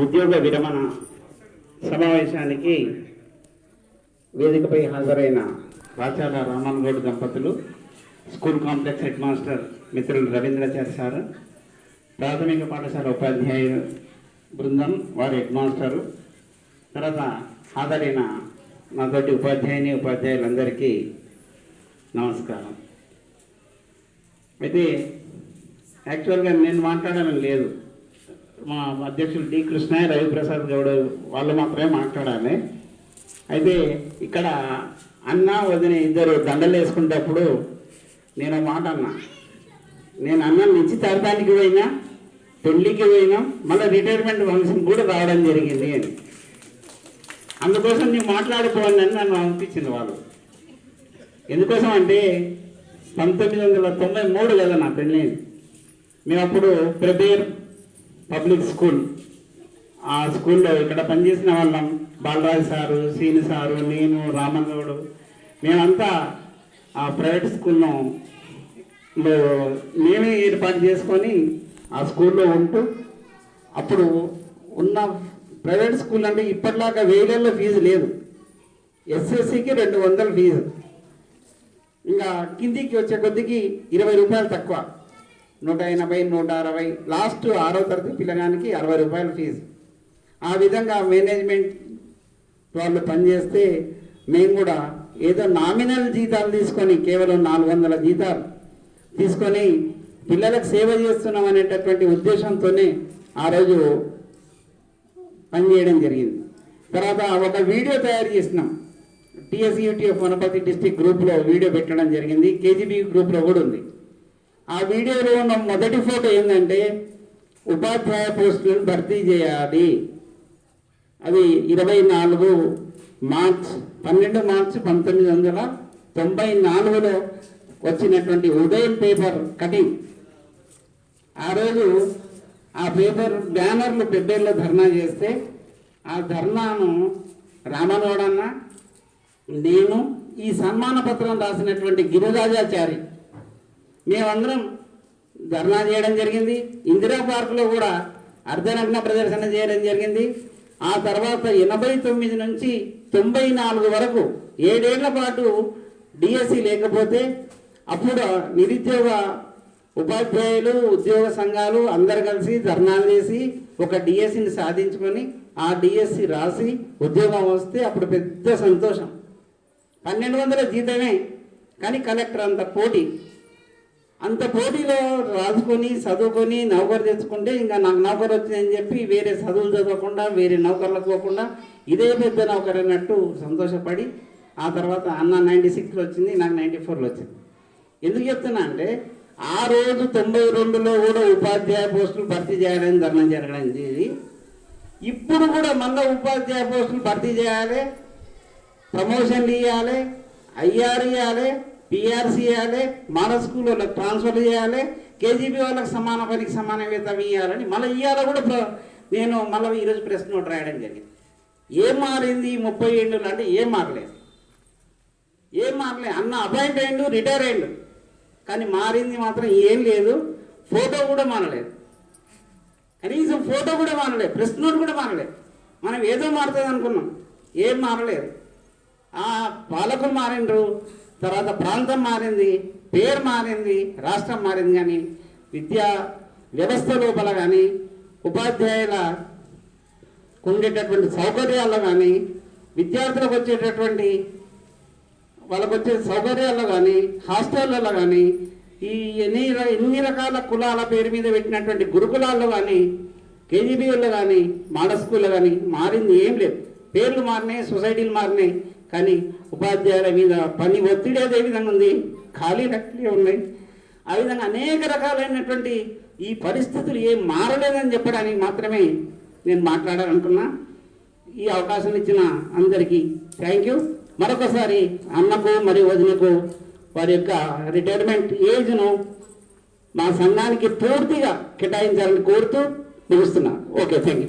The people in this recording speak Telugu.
ఉద్యోగ విరమణ సమావేశానికి వేదికపై హాజరైన రాచాల రామన్ గౌడ్ దంపతులు స్కూల్ కాంప్లెక్స్ హెడ్ మాస్టర్ మిత్రులు రవీంద్రాచార్య సార్ ప్రాథమిక పాఠశాల ఉపాధ్యాయ బృందం వారి హెడ్ మాస్టరు తర్వాత హాజరైన నాతోటి ఉపాధ్యాయుని ఉపాధ్యాయులందరికీ నమస్కారం. అయితే యాక్చువల్గా నేను మాట్లాడాలని లేదు. మా అధ్యక్షులు డి కృష్ణ రవిప్రసాద్ గౌడ్ వాళ్ళు మాత్రమే మాట్లాడాలి. అయితే ఇక్కడ అన్న వదిన ఇద్దరు దండలు వేసుకునేటప్పుడు నేను మాట అన్నా. నేను అన్న నిశ్చితార్థానికి పోయినా పెళ్ళికి పోయినా మళ్ళీ రిటైర్మెంట్ ఫంక్షన్ కూడా రావడం జరిగింది అని. అందుకోసం నేను మాట్లాడుకోవాలని అని నన్ను అనిపించింది వాళ్ళు. ఎందుకోసం అంటే పంతొమ్మిది వందల తొంభై మూడు కదా నా పెళ్ళి. మేము అప్పుడు ప్రిపేర్ పబ్లిక్ స్కూల్. ఆ స్కూల్లో ఇక్కడ పనిచేసిన వాళ్ళం బాలరాజు సారు సీని సారు నేను రామగౌడు మేమంతా ఆ ప్రైవేట్ స్కూల్లో మేమే ఏర్పాటు చేసుకొని ఆ స్కూల్లో ఉంటూ అప్పుడు ఉన్న ప్రైవేట్ స్కూల్ అంటే ఇప్పటిలాగా వేలల్లో ఫీజు లేదు. ఎస్ఎస్సికి రెండు వందల ఫీజు. ఇంకా కిందికి వచ్చే కొద్దికి ఇరవై రూపాయలు తక్కువ. నూట ఎనభై నూట అరవై లాస్ట్ ఆరో తరగతి పిల్లగానికి అరవై రూపాయల ఫీజు. ఆ విధంగా మేనేజ్మెంట్ వాళ్ళు పనిచేస్తే మేము కూడా ఏదో నామినల్ జీతాలు తీసుకొని కేవలం నాలుగు వందల జీతాలు తీసుకొని పిల్లలకు సేవ చేస్తున్నాం అనేటటువంటి ఉద్దేశంతోనే ఆ రోజు పనిచేయడం జరిగింది. తర్వాత ఒక వీడియో తయారు చేసినాం. టిఎస్యూటీఎఫ్ వనపర్తి డిస్టిక్ గ్రూప్లో వీడియో పెట్టడం జరిగింది. కేజీబీ గ్రూప్లో కూడా ఉంది. ఆ వీడియోలో ఉన్న మొదటి ఫోటో ఏంటంటే ఉపాధ్యాయ పోస్టులను భర్తీ చేయాలి. అది ఇరవై నాలుగు మార్చ్ పన్నెండు మార్చ్ పంతొమ్మిది వందల తొంభై నాలుగులో వచ్చినటువంటి ఉదయం పేపర్ కటింగ్. ఆ రోజు ఆ పేపర్ బ్యానర్లు పెద్దల్లో ధర్నా చేస్తే ఆ ధర్నాను రామనోడన్న నేను ఈ సన్మాన పత్రం రాసినటువంటి గిరిరాజాచారి మేమందరం ధర్నా చేయడం జరిగింది. ఇందిరా పార్కులో కూడా అర్ధనగ్న ప్రదర్శన చేయడం జరిగింది. ఆ తర్వాత ఎనభై తొమ్మిది నుంచి తొంభై నాలుగు వరకు ఏడేళ్ళ పాటు డిఎస్సి లేకపోతే అప్పుడు నిరుద్యోగ ఉపాధ్యాయులు ఉద్యోగ సంఘాలు అందరు కలిసి ధర్నాలు చేసి ఒక డిఎస్సిని సాధించుకొని ఆ డిఎస్సి రాసి ఉద్యోగం వస్తే అప్పుడు పెద్ద సంతోషం. పన్నెండు వందల జీతమే. కానీ కలెక్టర్ అంత పోటీ. అంత పోటీలో రాసుకొని చదువుకొని నౌకరు తెచ్చుకుంటే ఇంకా నాకు నౌకరు వచ్చిందని చెప్పి వేరే చదువులు చదవకుండా వేరే నౌకర్లకు పోకుండా ఇదే పెద్ద నౌకరు అన్నట్టు సంతోషపడి ఆ తర్వాత అన్న నైంటీ సిక్స్లో వచ్చింది నాకు నైంటీ ఫోర్లో వచ్చింది. ఎందుకు చెప్తున్నా అంటే ఆ రోజు తొంభై రెండులో కూడా ఉపాధ్యాయ పోస్టులు భర్తీ చేయాలని ధర్మం జరగడం చేసి ఇప్పుడు కూడా మళ్ళీ ఉపాధ్యాయ పోస్టులు భర్తీ చేయాలి ప్రమోషన్లు ఇవ్వాలి ఐఆర్ ఇవ్వాలి పిఆర్సీ ఇవ్వాలి మోడల్ స్కూల్ వాళ్ళకి ట్రాన్స్ఫర్ చేయాలి కేజీబీ వాళ్ళకి సమాన పనికి సమాన వేతనం ఇవ్వాలని మళ్ళీ ఇవ్వాలి కూడా నేను మళ్ళీ ఈరోజు ప్రెస్ నోట్ రాయడం జరిగింది. ఏం మారింది ఈ ముప్పై ఏళ్ళు అంటే ఏం మారలేదు. ఏం మారలేదు. అన్న అపాయింట్ అయ్యిండు రిటైర్ అయ్యిండు కానీ మారింది మాత్రం ఏం లేదు. ఫోటో కూడా మారలేదు. కనీసం ఫోటో కూడా మారలేదు. ప్రెస్ నోట్ కూడా మారలేదు. మనం ఏదో మారుతుంది అనుకున్నాం. ఏం మారలేదు. ఆ పాలకులు మారిండ్రు. తర్వాత ప్రాంతం మారింది పేరు మారింది రాష్ట్రం మారింది కానీ విద్యా వ్యవస్థ లోపల కానీ ఉపాధ్యాయుల ఉండేటటువంటి సౌకర్యాల్లో కానీ విద్యార్థులకు వచ్చేటటువంటి వాళ్ళకు వచ్చే సౌకర్యాల్లో కానీ హాస్టళ్ళలో కానీ ఈ ఎన్ని ఎన్ని రకాల కులాల పేరు మీద పెట్టినటువంటి గురుకులాల్లో కానీ కేజీబీలో కానీ మాడ స్కూల్లో కానీ మారింది ఏం లేదు. పేర్లు మారినాయి సొసైటీలు మారినాయి. కానీ ఉపాధ్యాయుల మీద పని ఒత్తిడి అదే విధంగా ఉంది. ఖాళీ అట్లే ఉన్నాయి ఆ విధంగా అనేక రకాలైనటువంటి ఈ పరిస్థితులు ఏం మారలేదని చెప్పడానికి మాత్రమే నేను మాట్లాడాలనుకున్నా. ఈ అవకాశం ఇచ్చిన అందరికీ థ్యాంక్ యూ మరొకసారి అన్నకు మరియు వదినకు వారి యొక్క రిటైర్మెంట్ ఏజ్ను మా సంఘానికి పూర్తిగా కేటాయించాలని కోరుతూ ముగిస్తున్నా. Okay thank you